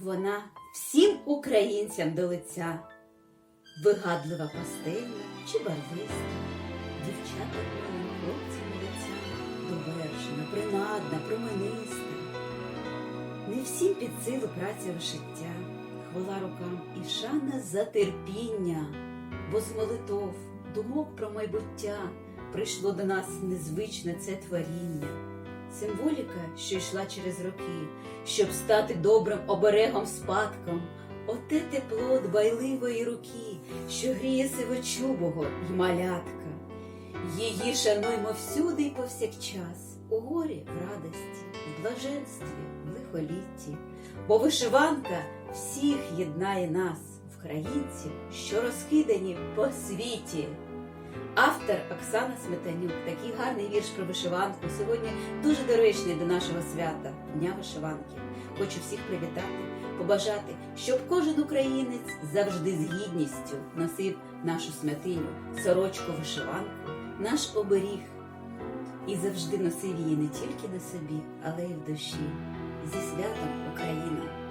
Вона всім українцям до лиця, вигадлива пастельна чи барвиста, дівчата милим хлопцям лиця, довершена, принадна, промениста. Не всім під силу праця вишиття, хвала рукам і шана за терпіння, бо з молитов, думок про майбуття прийшло до нас незвичне це творіння. Символіка, що йшла через роки, щоб стати добрим оберегом спадком, оте тепло дбайливої руки, що гріє сивочубого й малятка. Її шануймо всюди й повсякчас, у горі в радості, в блаженстві, в лихолітті, бо вишиванка всіх єднає нас, українців, що розкидані по світі. Автор Оксана Сметанюк, такий гарний вірш про вишиванку. Сьогодні дуже доречний до нашого свята Дня вишиванки. Хочу всіх привітати, побажати, щоб кожен українець завжди з гідністю носив нашу смятиню, сорочку вишиванку, наш оберіг і завжди носив її не тільки на собі, але й в душі. Зі святом Україна!